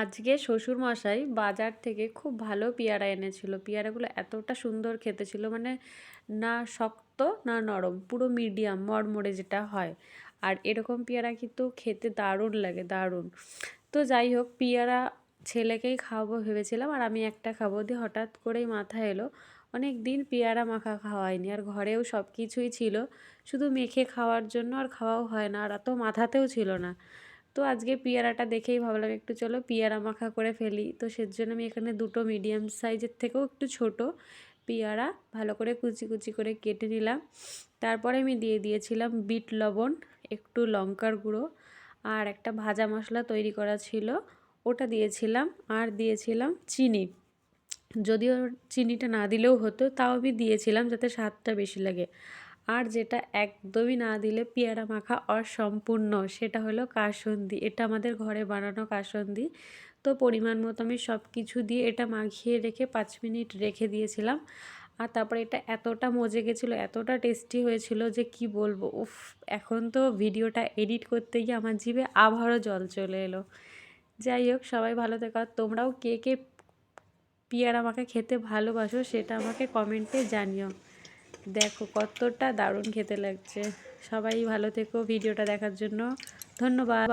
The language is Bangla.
আজকে শ্বশুরমশাই বাজার থেকে খুব ভালো পেয়ারা এনেছিল। পেয়ারাগুলো এতটা সুন্দর খেতে ছিল মানে না শক্ত, না নরম, পুরো মিডিয়াম, মড়মড়ে যেটা হয়। আর এরকম পেয়ারা কিন্তু খেতে দারুণ লাগে, দারুণ। তো যাই হোক, পেয়ারা ছেলেকেই খাওয়াবো ভেবেছিলাম, আর আমি একটা খাব দিয়ে হঠাৎ করেই মাথা এলো। অনেক দিন পেয়ারা মাখা খাওয়া আর ঘরেও সব কিছুই ছিল। শুধু মেখে খাওয়ার জন্য আর খাওয়াও হয় না, আর এত মাথাতেও ছিল না। তো আজকে পেয়ারাটা দেখেই ভাবলাম একটু চলো পিয়ারা মাখা করে ফেলি। তো সেজন্য আমি এখানে দুটো মিডিয়াম সাইজের থেকেও একটু ছোট পেয়ারা ভালো করে কুচি কুচি করে কেটে নিলাম। তারপরে আমি দিয়ে দিয়েছিলাম বিট লবণ, একটু লঙ্কার গুঁড়ো আর একটা ভাজা মশলা তৈরি করা ছিল। ওটা দিয়েছিলাম আর দিয়েছিলাম চিনি। যদিও চিনিটা না দিলেও হতো, তাও আমি দিয়েছিলাম যাতে স্বাদটা বেশি লাগে। আর যেটা একদমই না দিলে পেয়ারা মাখা অসম্পূর্ণ, সেটা হলো কাসন্দি। এটা আমাদের ঘরে বানানো কাসন্দি। তো পরিমাণ মতো আমি সব কিছু দিয়ে এটা মাখিয়ে রেখে পাঁচ মিনিট রেখে দিয়েছিলাম। আর তারপরে এটা এতটা মজে গেছিল, এতটা টেস্টি হয়েছিল যে কি বলব, উফ! এখন তো ভিডিওটা এডিট করতে গিয়ে আমার জিভে আবারও জল চলে এলো। যাই হোক, সবাই ভালো থেকো। তোমরাও কে কে পেয়ারা মাখা খেতে ভালোবাসো সেটা আমাকে কমেন্টে জানিও। দেখো কতটা দারুণ খেতে লাগছে। সবাই ভালো থেকো ভিডিওটা দেখার জন্য। ধন্যবাদ।